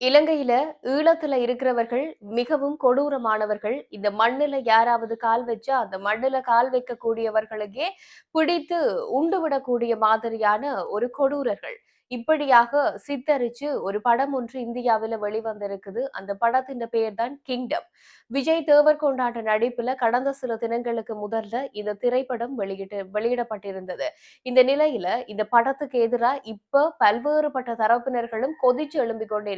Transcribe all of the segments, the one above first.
இலங்கையில ஈழத்துல இருக்கிறவர்கள் மிகவும் கொடூரமானவர்கள். இந்த மண்ணுல யாராவது கால் வச்சா அந்த மண்ணுல கால் வைக்கக்கூடியவர்களுக்கே பிடித்து உண்டு விடக்கூடிய மாதிரியான ஒரு கொடூரர்கள். இப்படியாக சித்தரிச்சு ஒரு படம் ஒன்று இந்தியாவில வெளிவந்திருக்குது. அந்த படத்தின் பெயர் தான் கிங்டம் விஜய் தேவர் கொண்டாட்ட நடிப்புல கடந்த சில தினங்களுக்கு முதல்ல இந்த திரைப்படம் வெளியிட்டு வெளியிடப்பட்டிருந்தது. இந்த நிலையில இந்த படத்துக்கு எதிராக இப்ப பல்வேறுபட்ட தரப்பினர்களும் கொதிச்சு எழும்பிக் கொண்டு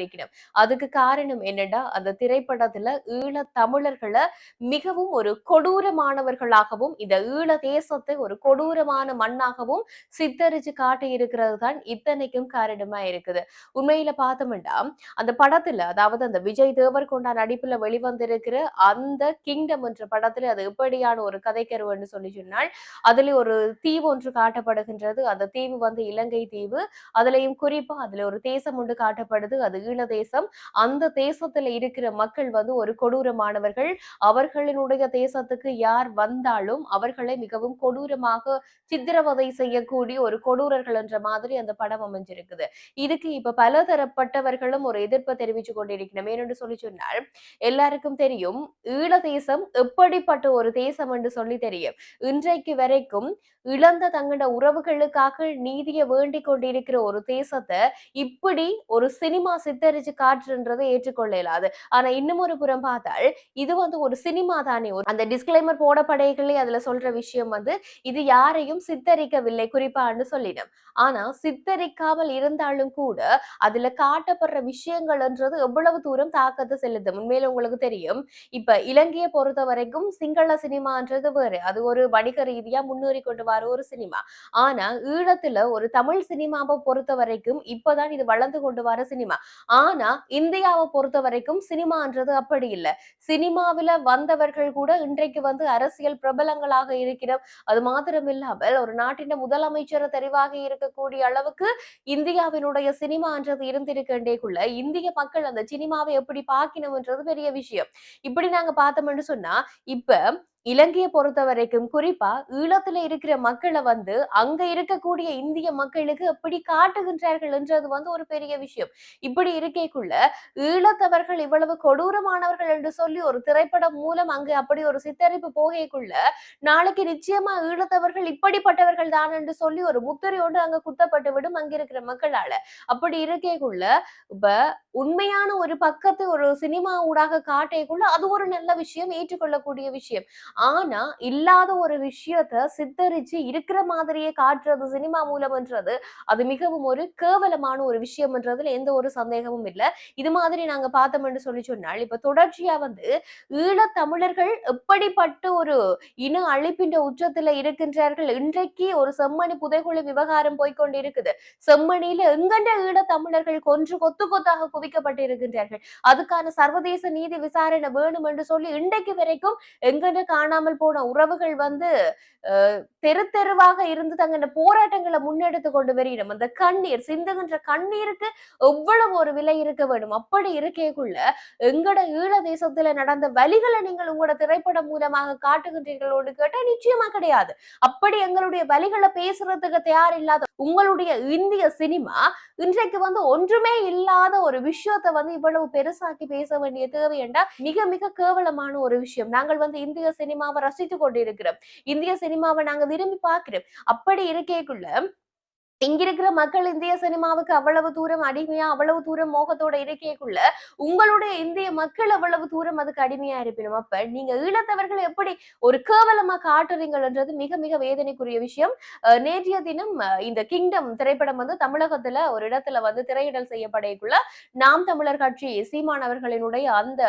அதுக்கு காரணம் என்னன்னா அந்த திரைப்படத்துல ஈழ தமிழர்களை மிகவும் ஒரு கொடூரமானவர்களாகவும் இந்த ஈழ தேசத்தை ஒரு கொடூரமான மண்ணாகவும் சித்தரிச்சு காட்டியிருக்கிறது தான் இத்தனைக்கும் காரணமா இருக்குது. உண்மையில பார்த்தோம்னா அந்த படத்துல அதாவது அந்த விஜய் தேவர்கொண்டா நடிப்புல வெளிவந்திருக்கிற அந்த கிங்டம் என்ற படத்துல அது எப்படியான ஒரு கதைக்கருவன்னு சொல்லி சொன்னால் அதுல ஒரு தீவு ஒன்று காட்டப்படுகின்றது. அந்த தீவு வந்து இலங்கை தீவு. அதுலயும் குறிப்பா அதுல ஒரு தேசம் ஒன்று காட்டப்படுது. அது ஈழ தேசம். அந்த தேசத்துல இருக்கிற மக்கள் வந்து ஒரு கொடூரமானவர்கள் அவர்களினுடைய தேசத்துக்கு யார் வந்தாலும் அவர்களை மிகவும் கொடூரமாக சித்திரவதை செய்யக்கூடிய ஒரு கொடூரர்கள் என்ற மாதிரி அந்த படம் அமைஞ்சு அமைஞ்சிருக்குது இதுக்கு இப்ப பல தரப்பட்டவர்களும் ஒரு எதிர்ப்பை தெரிவிச்சு கொண்டிருக்கணும். ஏனென்று சொல்லி சொன்னால் எல்லாருக்கும் தெரியும் ஈழ தேசம் எப்படிப்பட்ட ஒரு தேசம் என்று சொல்லி தெரியும். இன்றைக்கு வரைக்கும் இழந்த தங்கட உறவுகளுக்காக நீதியை வேண்டிக் கொண்டிருக்கிற ஒரு தேசத்தை இப்படி ஒரு சினிமா சித்தரிச்சு காற்றுன்றதை ஏற்றுக்கொள்ள இயலாது ஆனா இன்னும் ஒரு புறம் பார்த்தால் இது வந்து ஒரு சினிமா தானே. ஒரு அந்த டிஸ்கிளைமர் போடப்படைகளே அதுல சொல்ற விஷயம் வந்து இது யாரையும் சித்தரிக்கவில்லை குறிப்பான்னு சொல்லிடும். ஆனா சித்தரிக்காம சித்தரிக்காமல் இருந்தாலும் கூட அதுல காட்டப்படுற விஷயங்கள்ன்றது எவ்வளவு தூரம் தாக்கத்தை செலுத்தும் உண்மையில உங்களுக்கு தெரியும். இப்ப இலங்கையை பொறுத்த வரைக்கும் சிங்கள சினிமான்றது வேறு. அது ஒரு வணிக ரீதியா முன்னேறி கொண்டு வர ஒரு சினிமா. ஆனா ஈழத்துல ஒரு தமிழ் சினிமாவை பொறுத்த வரைக்கும் இப்பதான் இது வளர்ந்து கொண்டு வர சினிமா. ஆனா இந்தியாவை பொறுத்த வரைக்கும் சினிமான்றது அப்படி இல்லை. சினிமாவில வந்தவர்கள் கூட இன்றைக்கு வந்து அரசியல் பிரபலங்களாக இருக்கிறோம் அது மாத்திரம் இல்லாமல் ஒரு நாட்டின் முதலமைச்சர் தெரிவாக இருக்கக்கூடிய அளவுக்கு இந்தியாவினுடைய சினிமான்றது இருந்திருக்கின்றேக்குள்ள இந்திய மக்கள் அந்த சினிமாவை எப்படி பார்க்கணும்ன்றது பெரிய விஷயம். இப்படி நாங்க பார்த்தோம்னு சொன்னா இப்ப இலங்கையை பொறுத்த வரைக்கும் குறிப்பா ஈழத்துல இருக்கிற மக்களை வந்து அங்க இருக்கக்கூடிய இந்திய மக்களுக்கு எப்படி காட்டுகின்றார்கள் என்றது வந்து ஒரு பெரிய விஷயம். இப்படி இருக்கைக்குள்ள ஈழத்தவர்கள் இவ்வளவு கொடூரமானவர்கள் என்று சொல்லி ஒரு திரைப்படம் மூலம் அங்கு அப்படி ஒரு சித்தரிப்பு போகைக்குள்ள நாளைக்கு நிச்சயமா ஈழத்தவர்கள் இப்படிப்பட்டவர்கள் தான் என்று சொல்லி ஒரு முத்திரையோடு அங்க குத்தப்பட்டு விடும் அங்க இருக்கிற மக்களால. அப்படி இருக்கைக்குள்ள இப்ப உண்மையான ஒரு பக்கத்தை ஒரு சினிமா ஊடாக காட்டைக்குள்ள அது ஒரு நல்ல விஷயம் ஏற்றுக்கொள்ளக்கூடிய விஷயம். ஆனா இல்லாத ஒரு விஷயத்த சித்தரிச்சு இருக்கிற மாதிரியே காட்டுறது சினிமா மூலம்ன்றது அது மிகவும் ஒரு கேவலமான ஒரு விஷயம்ன்றதுல எந்த ஒரு சந்தேகமும் இல்லை. இது மாதிரி நாங்க பார்த்தோம்னு சொல்லி சொன்னால் இப்ப தொடர்ச்சியா வந்து ஈழத் தமிழர்கள் எப்படிப்பட்ட ஒரு இன அழிப்பின் உச்சத்துல இருக்கின்றார்கள்? இன்றைக்கு ஒரு செம்மணி புதைகுழி விவகாரம் போய்கொண்டு இருக்குது செம்மணியில எங்கண்ட ஈழ தமிழர்கள் கொன்று கொத்து கொத்தாக குவிக்கப்பட்டு இருக்கின்றார்கள்? அதுக்கான சர்வதேச நீதி விசாரணை வேணும் என்று சொல்லி இன்றைக்கு வரைக்கும் எங்கென்று காணாமல் போன உறவுகள் வந்து தெரு தெருவாக இருந்து தங்களோட போராட்டங்களை முன்னெடுத்து கொண்டு வரையிடும் அந்த கண்ணீர் சிந்துகின்ற கண்ணீருக்கு எவ்வளவு ஒரு விலை இருக்க வேண்டும்? அப்படி இருக்கேக்குள்ள எங்கட ஈழ தேசத்துல நடந்த வழிகளை நீங்கள் உங்களோட திரைப்படம் மூலமாக காட்டுகின்றீர்களோடு கேட்டா நிச்சயமா கிடையாது. அப்படி எங்களுடைய வழிகளை பேசுறதுக்கு தயார் இல்லாத உங்களுடைய இந்திய சினிமா இன்றைக்கு வந்து ஒன்றுமே இல்லாத ஒரு விஷயத்த வந்து இவ்வளவு பெருசாக்கி பேச வேண்டிய தேவை என்றா மிக மிக கேவலமான ஒரு விஷயம். நாங்கள் வந்து இந்திய சினிமா சினிமாவை ரசித்து கொண்டிருக்கிறோம். இந்திய சினிமாவை நாங்க விரும்பி பார்க்கிறோம். அப்படி இருக்கேக்குள்ள இங்கிருக்கிற மக்கள் இந்திய சினிமாவுக்கு அவ்வளவு தூரம் அடிமையா அவ்வளவு தூரம் மோகத்தோட இருக்கைக்குள்ள உங்களுடைய இந்திய மக்கள் அவ்வளவு தூரம் அதுக்கு அடிமையா இருப்பினும் அப்ப நீங்க ஈழத்தவர்கள் எப்படி ஒரு கேவலமா காட்டுறீங்கன்றது மிக மிக வேதனைக்குரிய விஷயம். நேற்றைய தினம் இந்த கிங்டம் திரைப்படம் வந்து தமிழகத்துல ஒரு இடத்துல வந்து திரையிடல் செய்யப்படையக்குள்ள நாம் தமிழர் கட்சி சீமான் அவர்களினுடைய அந்த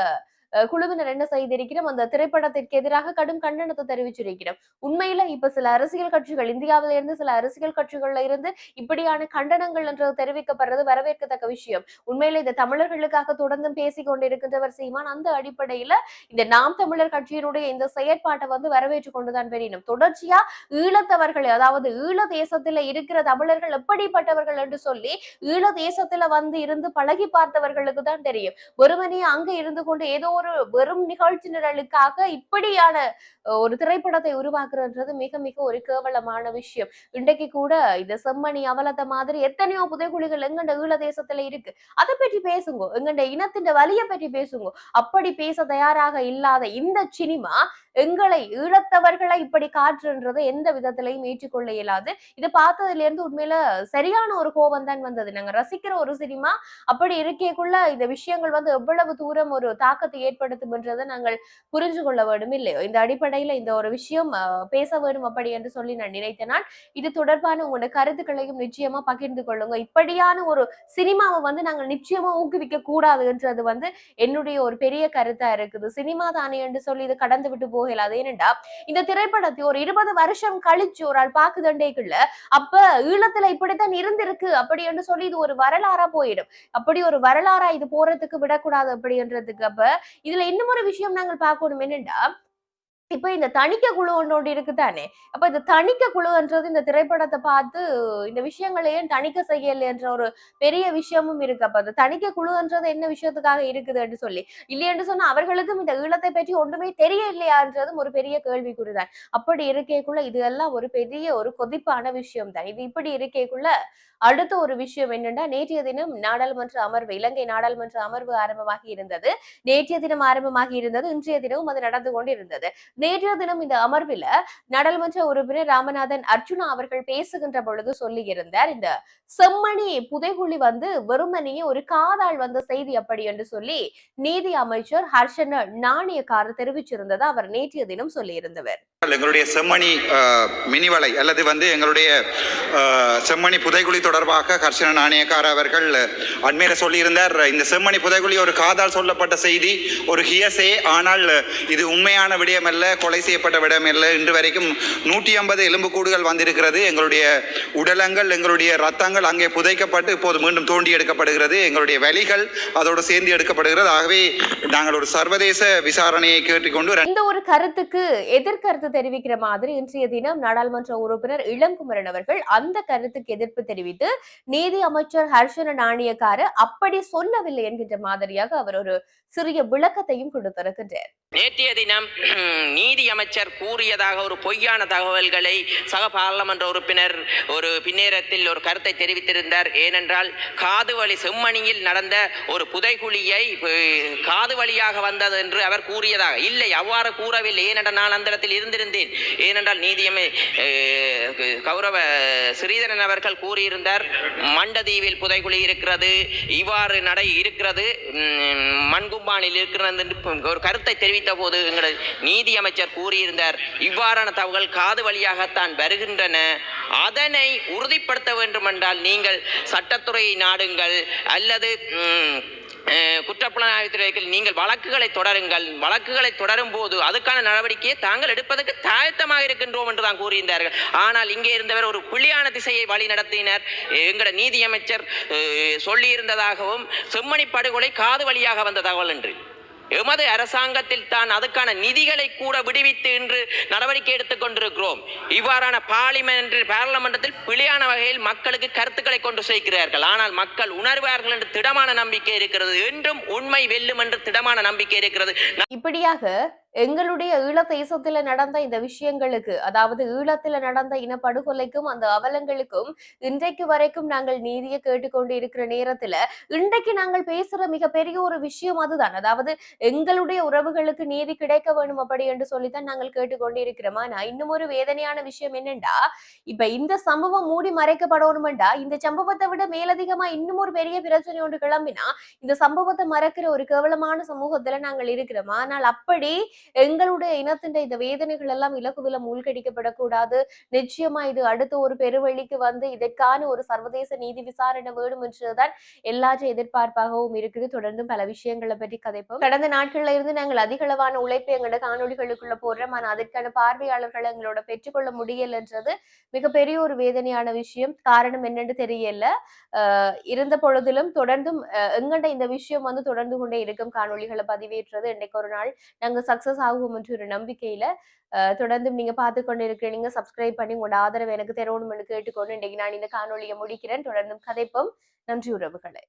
குழுவினர் என்ன செய்திருக்கிறோம்? அந்த திரைப்படத்திற்கு எதிராக கடும் கண்டனத்தை தெரிவிச்சிருக்கிறோம். உண்மையில இப்ப சில அரசியல் கட்சிகள் இந்தியாவில இருந்து சில அரசியல் கட்சிகள்ல இருந்து இப்படியான கண்டனங்கள் என்று தெரிவிக்கப்படுறது வரவேற்கத்தக்க விஷயம். உண்மையில இந்த தமிழர்களுக்காக தொடர்ந்து பேசிக் கொண்டிருக்கின்றவர் சீமான் அந்த அடிப்படையில இந்த நாம் தமிழர் கட்சியினுடைய இந்த செயற்பாட்டை வந்து வரவேற்று கொண்டுதான் பெரியணும் தொடர்ச்சியா ஈழத்தவர்கள் அதாவது ஈழ தேசத்துல இருக்கிற தமிழர்கள் எப்படிப்பட்டவர்கள் என்று சொல்லி ஈழ தேசத்துல வந்து இருந்து பழகி பார்த்தவர்களுக்கு தான் தெரியும். ஒருவனே அங்க இருந்து கொண்டு ஏதோ ஒரு வெறும் நிகழ்ச்சி நிரலுக்காக இப்படியான ஒரு திரைப்படத்தை உருவாக்குறன்றது மிக மிக ஒரு கேவலமான விஷயம். இன்றைக்கு கூட இந்த செம்மணி அவலத்தை மாதிரி எத்தனையோ புதைகுழிகள் எங்கண்ட ஈழ தேசத்துல இருக்கு. அதை பற்றி பேசுங்க. எங்கண்ட இனத்தின் வலியை பற்றி பேசுங்க. அப்படி பேச தயாராக இல்லாத இந்த சினிமா எங்களை ஈழத்தவர்களை இப்படி காற்றுன்றதை எந்த விதத்திலையும் ஏற்றுக்கொள்ள இயலாது. இதை பார்த்ததுல இருந்து உண்மையில சரியான ஒரு கோபம் தான் வந்தது. நாங்க ரசிக்கிற ஒரு சினிமா அப்படி இருக்கேக்குள்ள இந்த விஷயங்கள் வந்து எவ்வளவு தூரம் ஒரு தாக்கத்தை ஏற்படுத்தும்ன்றதை நாங்கள் புரிஞ்சு கொள்ள வேண்டும். இல்லையோ? இந்த அடிப்படையில இந்த ஒரு விஷயம் அஹ், பேச வேண்டும் அப்படி என்று சொல்லி நான் நினைத்தேன். நான் இது தொடர்பான உங்களோட கருத்துக்களையும் நிச்சயமா பகிர்ந்து கொள்ளுங்க. இப்படியான ஒரு சினிமாவை வந்து நாங்கள் நிச்சயமா ஊக்குவிக்க கூடாதுன்றது வந்து என்னுடைய ஒரு பெரிய கருத்தா இருக்குது. சினிமா தானே என்று சொல்லி இது கடந்து விட்டு போகலாது ஏனென்றா இந்த திரைப்படத்தை ஒரு இருபது வருஷம் கழிச்சு ஒரு ஆள் பாக்குதண்டேக்குள்ள அப்ப ஈழத்துல இப்படித்தான் இருந்திருக்கு அப்படி என்று சொல்லி இது ஒரு வரலாறா போயிடும். அப்படி ஒரு வரலாறா இது போறதுக்கு விடக்கூடாது அப்படின்றதுக்கு அப்ப இதுல இன்னும் ஒரு விஷயம் நாங்கள் பார்க்கணும் என்னண்டா? இப்ப இந்த தணிக்க குழு ஒன்று இருக்குதானே? அப்ப இந்த தணிக்க குழுன்றது இந்த திரைப்படத்தை பார்த்து இந்த விஷயங்களையும் தணிக்க செய்யல என்ற ஒரு பெரிய விஷயமும் இருக்கு. அப்ப அந்த தணிக்க குழுன்றது என்ன விஷயத்துக்காக இருக்குதுன்னு சொல்லி. இல்லையென்று சொன்னா அவர்களுக்கும் இந்த ஈழத்தை பற்றி ஒன்றுமே தெரியலையான்றதும் ஒரு பெரிய கேள்விக்குறிதான். அப்படி இருக்கேக்குள்ள இது எல்லாம் ஒரு பெரிய ஒரு கொதிப்பான விஷயம் தான் இது இப்படி இருக்கேக்குள்ள அடுத்த ஒரு விஷயம் என்னன்னா நேற்றைய தினம் நாடாளுமன்ற அமர்வு இலங்கை நாடாளுமன்ற அமர்வு ஆரம்பமாகி இருந்தது. நேற்றைய தினம் ஆரம்பமாகி இருந்தது. இன்றைய தினமும் அது நடந்து கொண்டு இருந்தது நேற்றைய தினம் இந்த அமர்வில் நாடாளுமன்ற உறுப்பினர் ராமநாதன் அர்ஜுனா அவர்கள் பேசுகின்ற பொழுது சொல்லியிருந்தார் இந்த செம்மணி புதைகுழி வந்து வெறுமனையே ஒரு காதால் வந்த செய்தி அப்படி என்று சொல்லி நீதி அமைச்சர் ஹர்ஷன நாணயக்காரர் தெரிவிச்சிருந்ததை அவர் நேற்றைய தினம் சொல்லியிருந்தவர். எங்களுடைய செம்மணி மினிவலை அல்லது வந்து எங்களுடைய செம்மணி புதைகுழி தொடர்பாக ஹர்ஷன நாணயக்கார அவர்கள் அண்மையில சொல்லியிருந்தார் இந்த செம்மணி புதைகுழி ஒரு காதால் சொல்லப்பட்ட செய்தி ஒரு ஹியசே ஆனால் இது உண்மையான விடயம் அல்ல கொலை செய்யப்பட்ட விடயம் அல்ல இன்று வரைக்கும் நூற்றி ஐம்பது எலும்புக்கூடுகள் வந்திருக்கிறது. எங்களுடைய உடலங்கள் எங்களுடைய ரத்தங்கள் அங்கே புதைக்கப்பட்டு இப்போது மீண்டும் தோண்டி எடுக்கப்படுகிறது. எங்களுடைய வலிகள் அதோடு சேர்ந்து எடுக்கப்படுகிறது. ஆகவே நாங்கள் ஒரு சர்வதேச விசாரணையை கேட்டுக்கொண்டு இந்த ஒரு கருத்துக்கு எதிர்கருத்து தெரிவிக்கிற மாதிரி இன்றைய தினம் நாடாளுமன்ற உறுப்பினர் இளங்குமரன் அவர்கள் அந்த கருத்துக்கு எதிர்ப்பு தெரிவித்து நீதி அமைச்சர் ஹர்ஷன நாணயக்கார அப்படி சொல்லவில்லை என்கின்ற மாதிரியாக அவர் ஒரு சிறிய விளக்கத்தையும் கொடுத்திருக்கின்றார். நேற்றைய தினம் நீதி அமைச்சர் கூறியதாக ஒரு பொய்யான தகவல்களை சக பாராளுமன்ற உறுப்பினர் ஒரு பின்னேரத்தில் ஒரு கருத்தை தெரிவித்திருந்தார். ஏனென்றால் காது வழி செம்மணியில் நடந்த ஒரு புதைகுழியை காது வழியாக வந்தது என்று அவர் கூறியதாக. இல்லை அவ்வாறு கூறவில்லை. ஏனென்றால் நான் அந்த இடத்தில் இருந்திருந்தேன். ஏனென்றால் நீதியமை கௌரவ ஸ்ரீதரன் அவர்கள் கூறியிருந்தார் மண்டதீவில் புதைகுழி இருக்கிறது இவ்வாறு நடை இருக்கிறது மண்கும்பானில் இருக்கிறது ஒரு கருத்தை தெரிவித்த போது எங்களது நீதி அமைச்சர் கூறியிருந்தார். இவ்வாறான தகவல்கள் காது வழியாகத்தான் வருகின்றன. அதனை உறுதிப்படுத்த வேண்டுமென்றால் நீங்கள் சட்டத்துறையை நாடுங்கள் அல்லது உம், நீங்கள் வழக்குகளை தொடருங்கள். வழக்குகளை தொடரும் போது அதுக்கான நடவடிக்கையை தாங்கள் எடுப்பதற்கு தாழ்த்தமாக இருக்கின்றோம் என்று தான் கூறியிருந்தார்கள். ஆனால் இங்கே இருந்தவர் ஒரு புள்ளியான திசையை வழி நடத்தினர். எங்களோட நீதியமைச்சர் சொல்லியிருந்ததாகவும் செம்மணி படுகொலை காது வழியாக வந்த தகவல் என்று. எமது அரசாங்கத்தில் தான் அதுக்கான நிதிகளை கூட விடுவித்து இன்று நடவடிக்கை எடுத்துக் கொண்டிருக்கிறோம். இவ்வாறான பார்லிமெண்ட் பாராளுமன்றத்தில் பிழையான வகையில் மக்களுக்கு கருத்துக்களை கொண்டு சேர்க்கிறார்கள். ஆனால் மக்கள் உணர்வார்கள் என்று திடமான நம்பிக்கை இருக்கிறது. என்றும் உண்மை வெல்லும் என்று திடமான நம்பிக்கை இருக்கிறது. இப்படியாக எங்களுடைய ஈழ தேசத்துல நடந்த இந்த விஷயங்களுக்கு அதாவது ஈழத்துல நடந்த இனப்படுகொலைக்கும் அந்த அவலங்களுக்கும் இன்றைக்கு வரைக்கும் நாங்கள் நீதியை கேட்டுக்கொண்டு இருக்கிற நேரத்துல இன்றைக்கு நாங்கள் பேசுற மிகப்பெரிய ஒரு விஷயம் அதுதான். அதாவது எங்களுடைய உறவுகளுக்கு நீதி கிடைக்க வேணும் அப்படி என்று சொல்லித்தான் நாங்கள் கேட்டுக்கொண்டு இருக்கிறோம் ஆனா இன்னும் ஒரு வேதனையான விஷயம் என்னண்டா இப்ப இந்த சம்பவம் மூடி மறைக்கப்படணுமெண்டா இந்த சம்பவத்தை விட மேலதிகமா இன்னும் ஒரு பெரிய பிரச்சனை ஒன்று கிளம்பினா இந்த சம்பவத்தை மறக்கிற ஒரு கேவலமான சமூகத்துல நாங்கள் இருக்கிறோம். ஆனால் அப்படி எங்களுடைய இனத்தின் இந்த வேதனைகள் எல்லாம் இலகுவில மூழ்கடிக்கப்படக்கூடாது. நிச்சயமா இது அடுத்த ஒரு பெருவழிக்கு வந்து இதற்கான ஒரு சர்வதேச நீதி விசாரணை வேணும் என்றுதான் எல்லாற்ற எதிர்பார்ப்பாகவும் இருக்குது. தொடர்ந்து பல விஷயங்களை பற்றி கதைப்போம். கடந்த நாட்கள்ல இருந்து நாங்கள் அதிகளவான உழைப்பு எங்களோட காணொளிகளுக்குள்ள போடுறோம். ஆனால் அதற்கான பார்வையாளர்களை எங்களோட பெற்றுக்கொள்ள முடியலன்றது மிகப்பெரிய ஒரு வேதனையான விஷயம். காரணம் என்னன்னு தெரியல. ஆஹ் இருந்த பொழுதிலும் தொடர்ந்தும் எங்கள்கிட்ட இந்த விஷயம் வந்து தொடர்ந்து கொண்டே இருக்கும். காணொளிகளை பதிவேற்றது. இன்னைக்கு ஒரு நாள் நாங்க சக்சஸ் ஆகும் என்ற ஒரு நம்பிக்கையில தொடர்ந்து தொடர்ந்தும் நீங்க பார்த்து கொண்டு இருக்கிறீங்க சப்ஸ்கிரைப் பண்ணி உங்களோட ஆதரவு எனக்கு தரணும்னு கேட்டுக்கொண்டு இன்னைக்கு நான் இந்த காணொலியை முடிக்கிறேன். தொடர்ந்தும் கதைப்போம். நன்றி உறவுகளை.